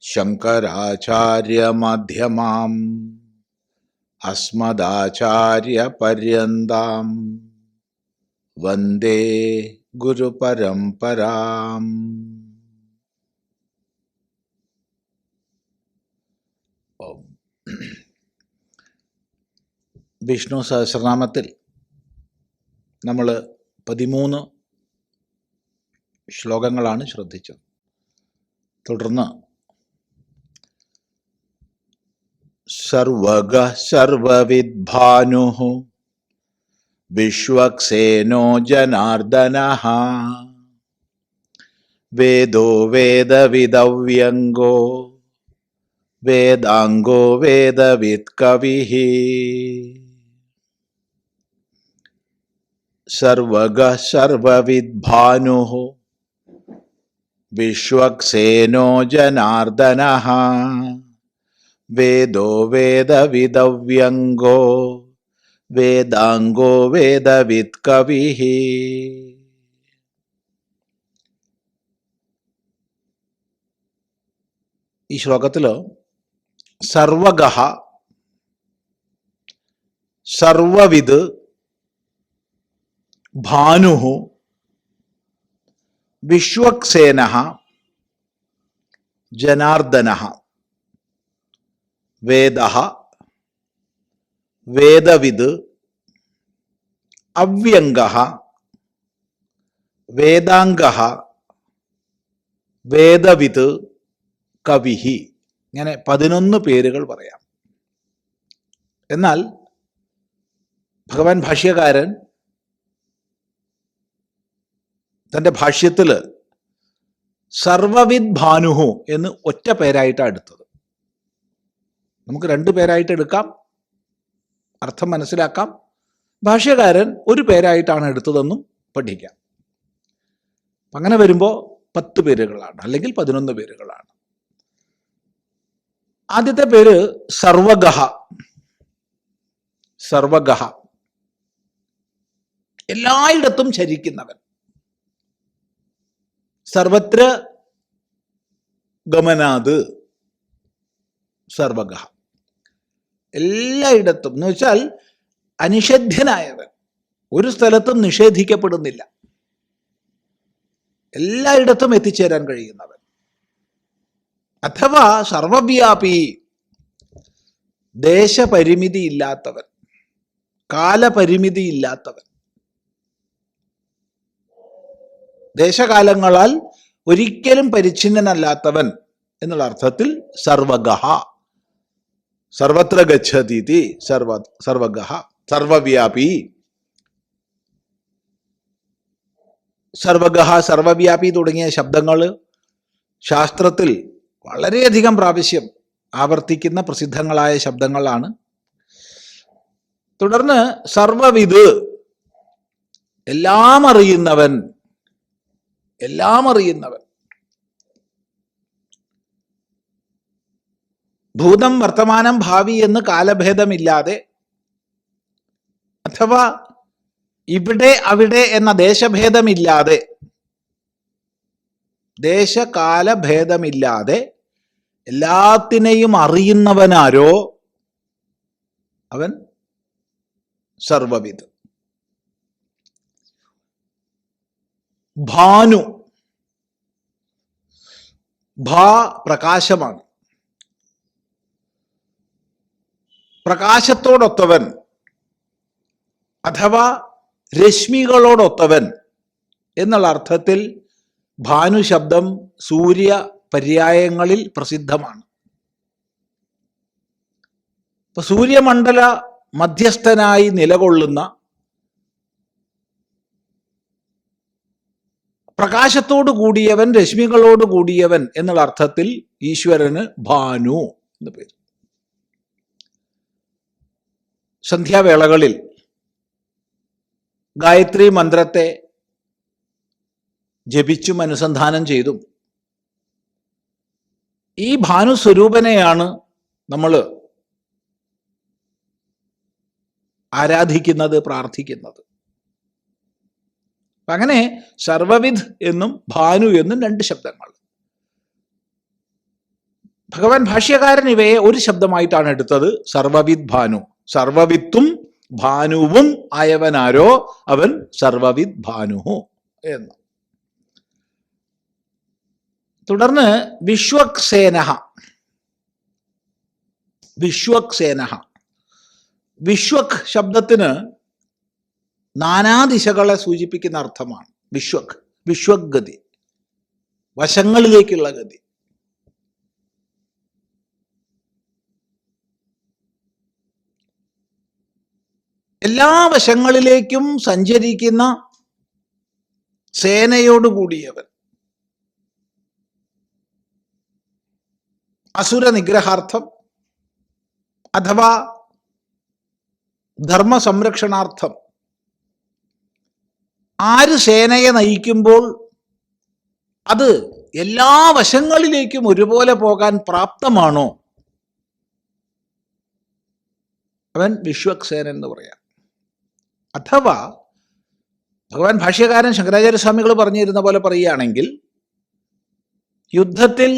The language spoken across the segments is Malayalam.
ശങ്കരാചാര്യമധ്യമാം. അസ്മദാചാര്യപര്യന്താം. വന്ദേ ഗുരുപരംപരാം വിഷ്ണു സഹസ്രനാമത്തിൽ നമ്മൾ പതിമൂന്ന് ശ്ലോകങ്ങളാണ് ശ്രദ്ധിച്ചത്. തുടർന്ന് സർവഗ സർവവിദ്ഭാനു വിശ്വക്സേനോ ജനാർദ്ദന വേദോ വേദവിദവ്യങ്കോ വേദാംഗോ വേദവിത് കവി സർവഗ സർവവിദ്ഭാനു വിശ്വക്സേനോ ജനാർദ്ദന വേദോ വേദവിദവ്യങ്കോ വേദാംഗോ വേദവിത് കവി ഈ ശ്ലോകത്തിൽ സർവഗഹ സർവവിത് ഭാനു വിശ്വക്സേന ജനാർദ്ദന വേദ വേദവിത് അവ്യംഗ വേദാംഗ വേദവിത് കവിഹി. ഇങ്ങനെ പതിനൊന്ന് പേരുകൾ പറയാം. എന്നാൽ ഭഗവാൻ ഭാഷ്യകാരൻ തന്റെ ഭാഷ്യത്തിൽ സർവവിദ് ഭാനുഹു എന്ന് ഒറ്റ പേരായിട്ടാണ് എടുത്തത്. നമുക്ക് രണ്ട് പേരായിട്ട് എടുക്കാം. അർത്ഥം മനസ്സിലാക്കാം. ഭാഷ്യകാരൻ ഒരു പേരായിട്ടാണ് എടുത്തതെന്നും പഠിക്കാം. അങ്ങനെ വരുമ്പോൾ പത്ത് പേരുകളാണ് അല്ലെങ്കിൽ പതിനൊന്ന് പേരുകളാണ്. ആദ്യത്തെ പേര് സർവഗഹ. സർവഗഹ. എല്ലായിടത്തും ചരിക്കുന്നവൻ. സർവത്ര ഗമനാത് സർവഗഹ. എല്ലായിടത്തും. എന്ന് വെച്ചാൽ അനിഷേധ്യനായവൻ. ഒരു സ്ഥലത്തും നിഷേധിക്കപ്പെടുന്നില്ല. എല്ലായിടത്തും എത്തിച്ചേരാൻ കഴിയുന്നവൻ. അഥവാ സർവവ്യാപി ദേശപരിമിതി ഇല്ലാത്തവൻ കാലപരിമിതി ഇല്ലാത്തവൻ ദേശകാലങ്ങളാൽ ഒരിക്കലും പരിച്ഛിന്നനല്ലാത്തവൻ എന്നുള്ള അർത്ഥത്തിൽ സർവഗഹ. സർവത്ര ഗതി സർവ സർവഗഹ സർവവ്യാപി. സർവഗഹ സർവവ്യാപി തുടങ്ങിയ ശബ്ദങ്ങൾ ശാസ്ത്രത്തിൽ വളരെയധികം പ്രാവശ്യം ആവർത്തിക്കുന്ന പ്രസിദ്ധങ്ങളായ ശബ്ദങ്ങളാണ്. തുടർന്ന് സർവവിത് എല്ലാം അറിയുന്നവൻ എല്ലാം അറിയുന്നവൻ. ഭൂതം വർത്തമാനം ഭാവി എന്ന് കാലഭേദമില്ലാതെ അഥവാ ഇവിടെ അവിടെ എന്ന ദേശഭേദമില്ലാതെ ദേശകാലഭേദമില്ലാതെ എല്ലാത്തിനെയും അറിയുന്നവനാരോ അവൻ സർവവിധ ഭാനു ഭാ പ്രകാശമാണ്. പ്രകാശത്തോടൊത്തവൻ അഥവാ രശ്മികളോടൊത്തവൻ എന്നുള്ള അർത്ഥത്തിൽ ഭാനു ശബ്ദം സൂര്യ പര്യായങ്ങളിൽ പ്രസിദ്ധമാണ്. ഇപ്പൊ സൂര്യമണ്ഡല മധ്യസ്ഥനായി നിലകൊള്ളുന്ന പ്രകാശത്തോടു കൂടിയവൻ രശ്മികളോട് കൂടിയവൻ എന്നുള്ള അർത്ഥത്തിൽ ഈശ്വരന് ഭാനു എന്ന് പേര്. സന്ധ്യാവേളകളിൽ ഗായത്രി മന്ത്രത്തെ ജപിച്ചും അനുസന്ധാനം ചെയ്തും ഈ ഭാനുസ്വരൂപനെയാണ് നമ്മൾ ആരാധിക്കുന്നത് പ്രാർത്ഥിക്കുന്നത്. അങ്ങനെ സർവവിധ് എന്നും ഭാനു എന്നും രണ്ട് ശബ്ദങ്ങൾ. ഭഗവാൻ ഭാഷ്യകാരൻ ഇവയെ ഒരു ശബ്ദമായിട്ടാണ് എടുത്തത് സർവവിദ് ഭാനു. സർവവിത്തും ഭാനുവും ആയവനാരോ അവൻ സർവവിത് ഭാനുഹു എന്ന്. തുടർന്ന് വിശ്വക്സേന വിശ്വക്സേന വിശ്വക് ശബ്ദത്തിന് നാനാദിശകളെ സൂചിപ്പിക്കുന്ന അർത്ഥമാണ് വിശ്വക്. വിശ്വഗതി വശങ്ങളിലേക്കുള്ള ഗതി. എല്ലാ വശങ്ങളിലേക്കും സഞ്ചരിക്കുന്ന സേനയോടുകൂടിയവൻ. അസുര നിഗ്രഹാർത്ഥം അഥവാ ധർമ്മ സംരക്ഷണാർത്ഥം ആര് സേനയെ നയിക്കുമ്പോൾ അത് എല്ലാ വശങ്ങളിലേക്കും ഒരുപോലെ പോകാൻ പ്രാപ്തമാണോ? അവൻ വിശ്വക്സേനൻ എന്ന് പറയാം. അഥവാ ഭഗവാൻ ഭാഷ്യകാരൻ ശങ്കരാചാര്യസ്വാമികൾ പറഞ്ഞിരുന്ന പോലെ പറയുകയാണെങ്കിൽ യുദ്ധത്തിൽ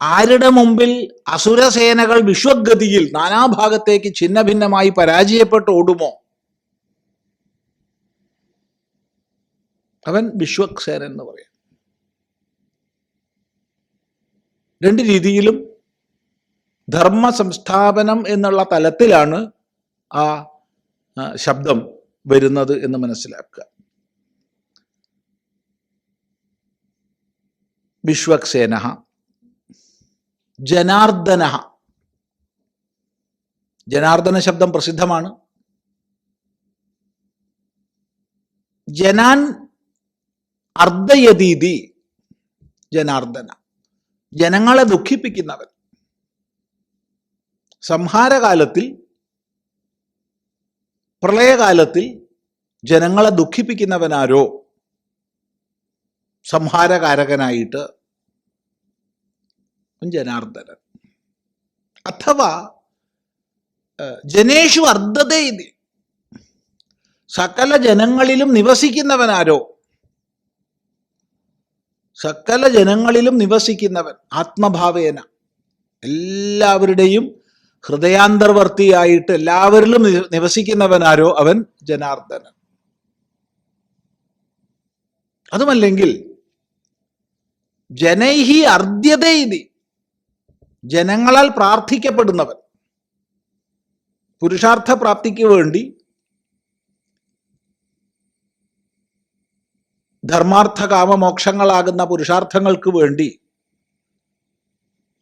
ആരുടെ മുമ്പിൽ അസുരസേനകൾ വിശ്വഗതിയിൽ നാനാഭാഗത്തേക്ക് ഛിന്ന ഭിന്നമായി പരാജയപ്പെട്ട് ഓടുമോ? അവൻ വിശ്വക്സേനൻ എന്ന് പറയാം. രണ്ട് രീതിയിലും ധർമ്മ സംസ്ഥാപനം എന്നുള്ള തലത്തിലാണ് ആ ആ, ശബ്ദം വരുന്നത് എന്ന് മനസ്സിലാക്കുക. വിശ്വക്സേന ജനാർദ്ദന. ജനാർദ്ദന ശബ്ദം പ്രസിദ്ധമാണ്. ജനാൻ അർദ്ധയതീതി ജനാർദ്ദന. ജനങ്ങളെ ദുഃഖിപ്പിക്കുന്നവൻ. സംഹാരകാലത്തിൽ പ്രളയകാലത്തിൽ ജനങ്ങളെ ദുഃഖിപ്പിക്കുന്നവനാരോ സംഹാരകാരകനായിട്ട് ജനാർദ്ദനൻ. അഥവാ ജനേഷു അർദ്ധതയിതി സകല ജനങ്ങളിലും നിവസിക്കുന്നവനാരോ? സകല ജനങ്ങളിലും നിവസിക്കുന്നവൻ ആത്മഭാവേന. എല്ലാവരുടെയും ഹൃദയാന്തർവർത്തിയായിട്ട് എല്ലാവരിലും നിവസിക്കുന്നവനാരോ അവൻ ജനാർദ്ദനൻ. അതുമല്ലെങ്കിൽ ജനൈഹി അർദ്ധ്യതയിതി ജനങ്ങളാൽ പ്രാർത്ഥിക്കപ്പെടുന്നവൻ പുരുഷാർത്ഥ പ്രാപ്തിക്ക് വേണ്ടി ധർമാർത്ഥ കാമമോക്ഷങ്ങളാകുന്ന പുരുഷാർത്ഥങ്ങൾക്ക് വേണ്ടി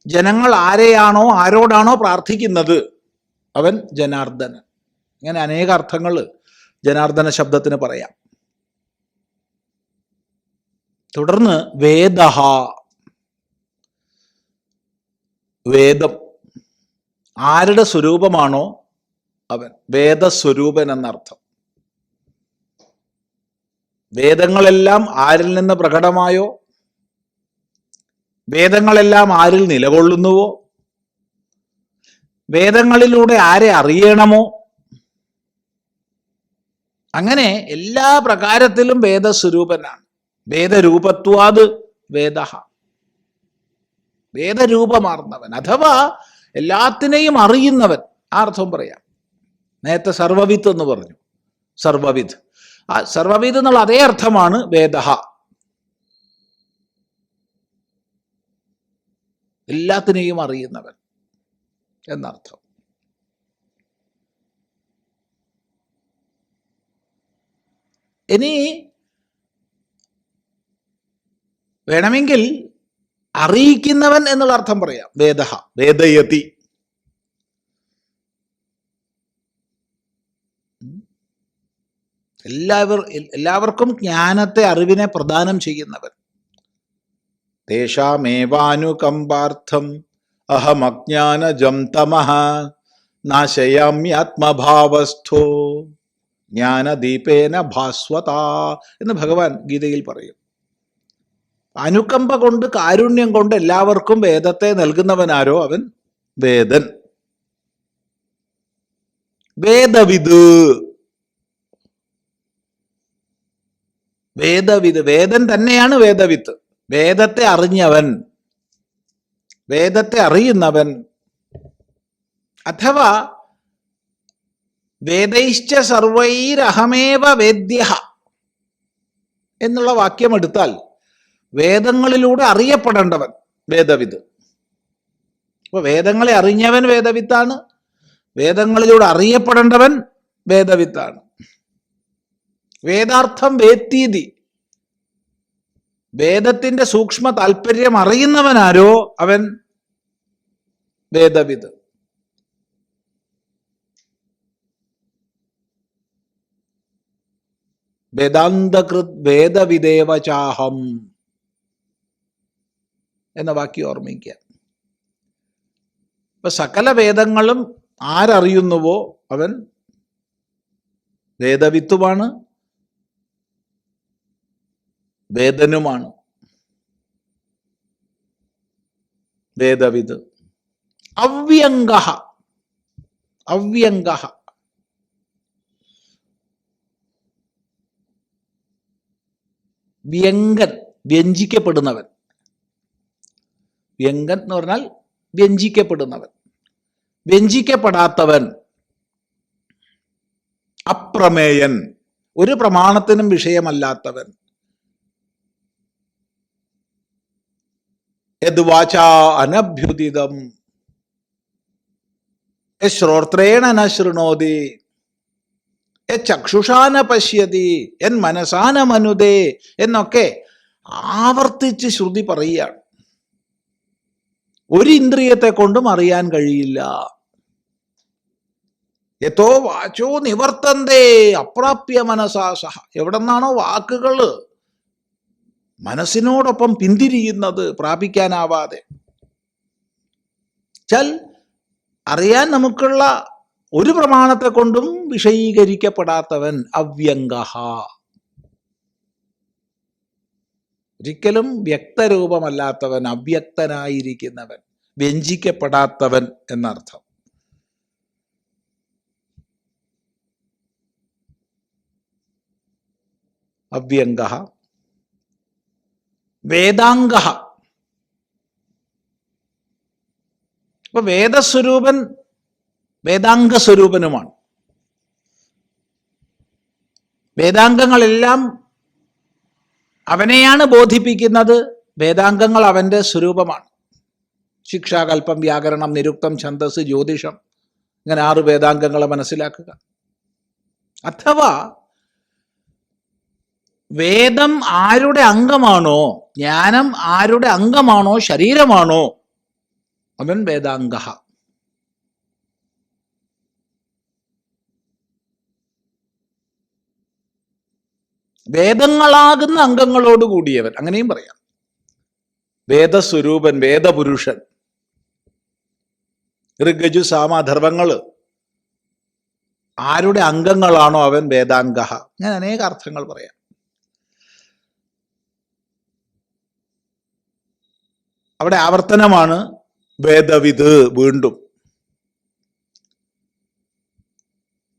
ജനങ്ങൾ ആരെയാണോ ആരോടാണോ പ്രാർത്ഥിക്കുന്നത്? അവൻ ജനാർദ്ദനൻ. ഇങ്ങനെ അനേക അർത്ഥങ്ങൾ ജനാർദ്ദന ശബ്ദത്തിന് പറയാം. തുടർന്ന് വേദഹ. വേദം. ആരുടെ സ്വരൂപമാണോ അവൻ? വേദസ്വരൂപൻ എന്നർത്ഥം. വേദങ്ങളെല്ലാം ആരിൽ നിന്ന് പ്രകടമായോ? വേദങ്ങളെല്ലാം ആരിൽ നിലകൊള്ളുന്നുവോ? വേദങ്ങളിലൂടെ ആരെ അറിയണമോ? അങ്ങനെ എല്ലാ പ്രകാരത്തിലും വേദസ്വരൂപനാണ്. വേദരൂപത്വാത് വേദ വേദരൂപമാർന്നവൻ അഥവാ എല്ലാത്തിനെയും അറിയുന്നവൻ ആ അർത്ഥം പറയാം. നേരത്തെ സർവവിത്ത് എന്ന് പറഞ്ഞു. സർവവിത് സർവവിത് എന്നുള്ള അതേ അർത്ഥമാണ് വേദ എല്ലാത്തിനെയും അറിയുന്നവൻ എന്നർത്ഥം. ഇനി വേണമെങ്കിൽ അറിയിക്കുന്നവൻ എന്നുള്ള അർത്ഥം പറയാം. വേദ വേദയതി. എല്ലാവർ എല്ലാവർക്കും ജ്ഞാനത്തെ അറിവിനെ പ്രദാനം ചെയ്യുന്നവൻ. തേഷാമേവാനുകമ്പാർത്ഥം. അഹമജ്ഞാനജം തമഃ. നാശയാമ്യാത്മഭാവസ്ഥോ. ജ്ഞാനദീപേന ഭാസ്വത എന്ന് ഭഗവാൻ ഗീതയിൽ പറയും. അനുകമ്പ കൊണ്ട് കാരുണ്യം കൊണ്ട് എല്ലാവർക്കും വേദത്തെ നൽകുന്നവനാരോ അവൻ? വേദൻ. വേദവിത് വേദവിത് വേദൻ തന്നെയാണ് വേദവിത്ത്. വേദത്തെ അറിഞ്ഞവൻ വേദത്തെ അറിയുന്നവൻ അഥവാ വേദൈശ്ച സർവൈരഹമേവ വേദ്യ എന്നുള്ള വാക്യം എടുത്താൽ വേദങ്ങളിലൂടെ അറിയപ്പെടേണ്ടവൻ വേദവിത് അപ്പൊ വേദങ്ങളെ അറിഞ്ഞവൻ വേദവിത്താണ് വേദങ്ങളിലൂടെ അറിയപ്പെടേണ്ടവൻ വേദവിത്താണ്. വേദാർത്ഥം വേത്തീതി വേദത്തിന്റെ സൂക്ഷ്മ താല്പര്യം അറിയുന്നവനാരോ അവൻ വേദവിത് വേദാന്തകൃത് വേദവിദേവചാഹം എന്ന വാക്യം ഓർമ്മിക്കുക. ഇപ്പൊ സകല വേദങ്ങളും ആരറിയുന്നുവോ അവൻ വേദവിത്തുമാണ് വേദനുമാണ്. വേദവിത് അവ്യംഗ അവ്യംഗ വ്യങ്കൻ വ്യഞ്ജിക്കപ്പെടുന്നവൻ വ്യങ്കൻ എന്ന് പറഞ്ഞാൽ വ്യഞ്ജിക്കപ്പെടുന്നവൻ വ്യഞ്ജിക്കപ്പെടാത്തവൻ അപ്രമേയൻ. ഒരു പ്രമാണത്തിനും വിഷയമല്ലാത്തവൻ. യദ്വാച അനഭ്യുദിതം. ശ്രോത്രേണ ന ശൃണോതി ചക്ഷുഷാന പശ്യതി എൻ മനസാന മനുദേ എന്നൊക്കെ ആവർത്തിച്ച് ശ്രുതി പറയുകയാണ്. ഒരു ഇന്ദ്രിയത്തെ കൊണ്ടും അറിയാൻ കഴിയില്ല. യഥോ വാചോ നിവർത്തന്തേ അപ്രാപ്യ മനസാസഹ എവിടെ നിന്നാണോ വാക്കുകൾ മനസ്സിനോടൊപ്പം പിന്തിരിയുന്നത് പ്രാപിക്കാനാവാതെ. ചൽ അറിയാൻ നമുക്കുള്ള ഒരു പ്രമാണത്തെ കൊണ്ടും വിഷയീകരിക്കപ്പെടാത്തവൻ അവ്യംഗ ഒരിക്കലും വ്യക്തരൂപമല്ലാത്തവൻ അവ്യക്തനായിരിക്കുന്നവൻ വ്യഞ്ചിക്കപ്പെടാത്തവൻ എന്നർത്ഥം. അവ്യംഗ വേദാംഗ അപ്പൊ വേദസ്വരൂപൻ വേദാംഗ സ്വരൂപനുമാണ് വേദാംഗങ്ങളെല്ലാം അവനെയാണ് ബോധിപ്പിക്കുന്നത്. വേദാംഗങ്ങൾ അവന്റെ സ്വരൂപമാണ്. ശിക്ഷാകൽപ്പം വ്യാകരണം നിരുക്തം ഛന്തസ് ജ്യോതിഷം ഇങ്ങനെ ആറ് വേദാംഗങ്ങളെ മനസ്സിലാക്കുക. അഥവാ വേദം ആരുടെ അംഗമാണോ? ജ്ഞാനം ആരുടെ അംഗമാണോ? ശരീരമാണോ? അവൻ വേദാംഗ വേദങ്ങളാകുന്ന അംഗങ്ങളോട് കൂടിയവൻ. അങ്ങനെയും പറയാം. വേദസ്വരൂപൻ വേദപുരുഷൻ ഋഗജു സാമധർവങ്ങൾ ആരുടെ അംഗങ്ങളാണോ അവൻ വേദാംഗ ഞാൻ അനേക അർത്ഥങ്ങൾ പറയാം. അവിടെ ആവർത്തനമാണ് വേദവിത് വീണ്ടും.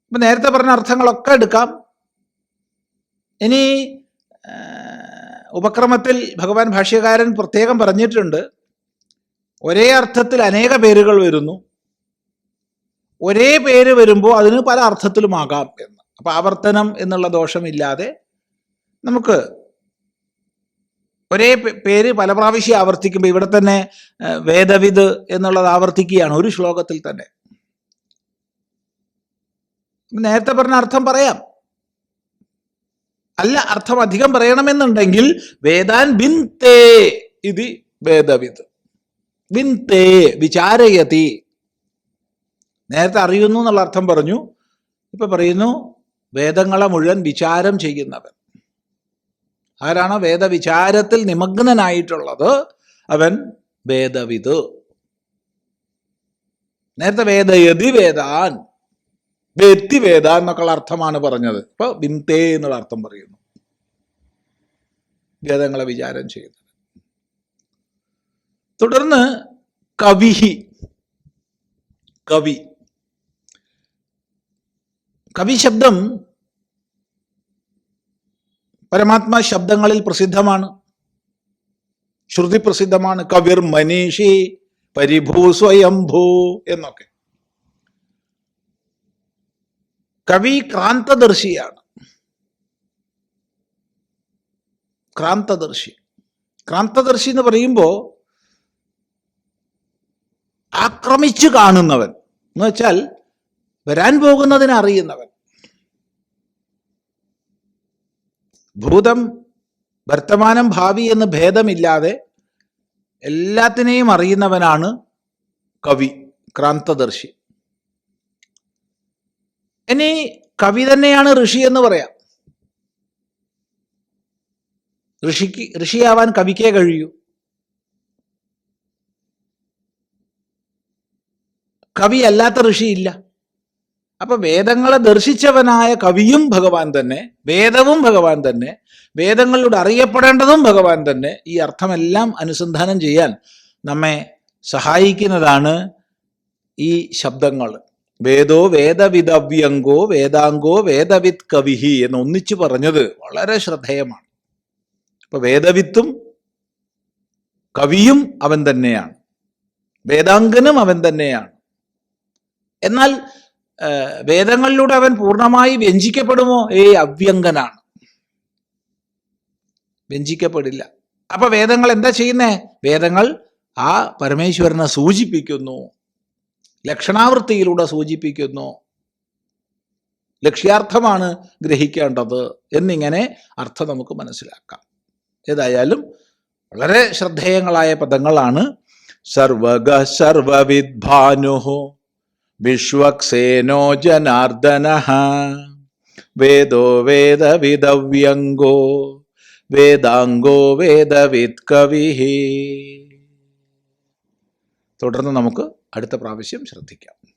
ഇപ്പൊ നേരത്തെ പറഞ്ഞ അർത്ഥങ്ങളൊക്കെ എടുക്കാം. ഇനി ഉപക്രമത്തിൽ ഭഗവാൻ ഭാഷ്യകാരൻ പ്രത്യേകം പറഞ്ഞിട്ടുണ്ട്. ഒരേ അർത്ഥത്തിൽ അനേക പേരുകൾ വരുന്നു. ഒരേ പേര് വരുമ്പോൾ അതിന് പല അർത്ഥത്തിലുമാകാം എന്ന്. അപ്പൊ ആവർത്തനം എന്നുള്ള ദോഷമില്ലാതെ നമുക്ക് ഒരേ പേര് പല പ്രാവശ്യം ആവർത്തിക്കുമ്പോൾ ഇവിടെ തന്നെ വേദവിത് എന്നുള്ളത് ആവർത്തിക്കുകയാണ് ഒരു ശ്ലോകത്തിൽ തന്നെ. നേരത്തെ പറഞ്ഞ അർത്ഥം പറയാം. അല്ല അർത്ഥം അധികം പറയണമെന്നുണ്ടെങ്കിൽ വേദാൻ ബിൻ തേ ഇത് വേദവിത് ബിൻതേ വിചാരയതി. നേരത്തെ അറിയുന്നു എന്നുള്ള അർത്ഥം പറഞ്ഞു. ഇപ്പൊ പറയുന്നു വേദങ്ങളെ മുഴുവൻ വിചാരം ചെയ്യുന്നവൻ. ആരാണോ വേദവിചാരത്തിൽ നിമഗ്നനായിട്ടുള്ളത്? അവൻ വേദവിത് നേരത്തെ വേദയതി വേദാൻ. വ്യക്തി വേദ എന്നൊക്കെയുള്ള അർത്ഥമാണ് പറഞ്ഞത്. ഇപ്പൊ വിന്തേ എന്നുള്ള അർത്ഥം പറയുന്നു. വേദങ്ങളെ വിചാരം ചെയ്യുന്നത്. തുടർന്ന് കവിഹി. കവി. കവി ശബ്ദം പരമാത്മാ ശബ്ദങ്ങളിൽ പ്രസിദ്ധമാണ്. ശ്രുതി പ്രസിദ്ധമാണ്. കവിർ മനീഷി പരിഭൂ സ്വയംഭൂ എന്നൊക്കെ. കവി ക്രാന്തദർശിയാണ്. ക്രാന്തദർശി. ക്രാന്തദർശി എന്ന് പറയുമ്പോൾ ആക്രമിച്ചു കാണുന്നവൻ. എന്ന് വെച്ചാൽ വരാൻ പോകുന്നതിനെ അറിയുന്നവൻ. ഭൂതം വർത്തമാനം ഭാവി എന്ന് ഭേദമില്ലാതെ എല്ലാത്തിനെയും അറിയുന്നവനാണ് കവി ക്രാന്തദർശി. ഇനി കവി തന്നെയാണ് ഋഷി എന്ന് പറയാം. ഋഷിക്ക് ഋഷിയാവാൻ കവിക്കേ കഴിയൂ. കവി അല്ലാത്ത ഋഷിയില്ല. അപ്പൊ വേദങ്ങളെ ദർശിച്ചവനായ കവിയും ഭഗവാൻ തന്നെ വേദവും ഭഗവാൻ തന്നെ വേദങ്ങളിലൂടെ അറിയപ്പെടേണ്ടതും ഭഗവാൻ തന്നെ ഈ അർത്ഥമെല്ലാം അനുസന്ധാനം ചെയ്യാൻ നമ്മെ സഹായിക്കുന്നതാണ് ഈ ശബ്ദങ്ങൾ. വേദോ വേദവിദവ്യങ്കോ വേദാംഗോ വേദവിത് കവിഹി എന്ന് ഒന്നിച്ചു പറഞ്ഞത് വളരെ ശ്രദ്ധേയമാണ്. അപ്പൊ വേദവിത്തും കവിയും അവൻ തന്നെയാണ്. വേദാംഗനും അവൻ തന്നെയാണ്. എന്നാൽ വേദങ്ങളിലൂടെ അവൻ പൂർണമായി വ്യഞ്ചിക്കപ്പെടുമോ? ഏയ് അവ്യങ്കനാണ്. വ്യഞ്ചിക്കപ്പെടില്ല. അപ്പൊ വേദങ്ങൾ എന്താ ചെയ്യുന്നേ? വേദങ്ങൾ ആ പരമേശ്വരനെ സൂചിപ്പിക്കുന്നു. ലക്ഷണാവൃത്തിയിലൂടെ സൂചിപ്പിക്കുന്നു. ലക്ഷ്യാർത്ഥമാണ് ഗ്രഹിക്കേണ്ടത് എന്നിങ്ങനെ അർത്ഥം നമുക്ക് മനസ്സിലാക്കാം. ഏതായാലും വളരെ ശ്രദ്ധേയങ്ങളായ പദങ്ങളാണ്. സർവഗ സർവവിദ്ഭാനു വിശ്വക്സേനോ ജനാർദ്ദന. വേദോ വേദവിദവ്യംഗോ വേദാംഗോ വേദവിത് കവി തുടർന്ന് നമുക്ക് അടുത്ത പ്രാവശ്യം ശ്രദ്ധിക്കാം.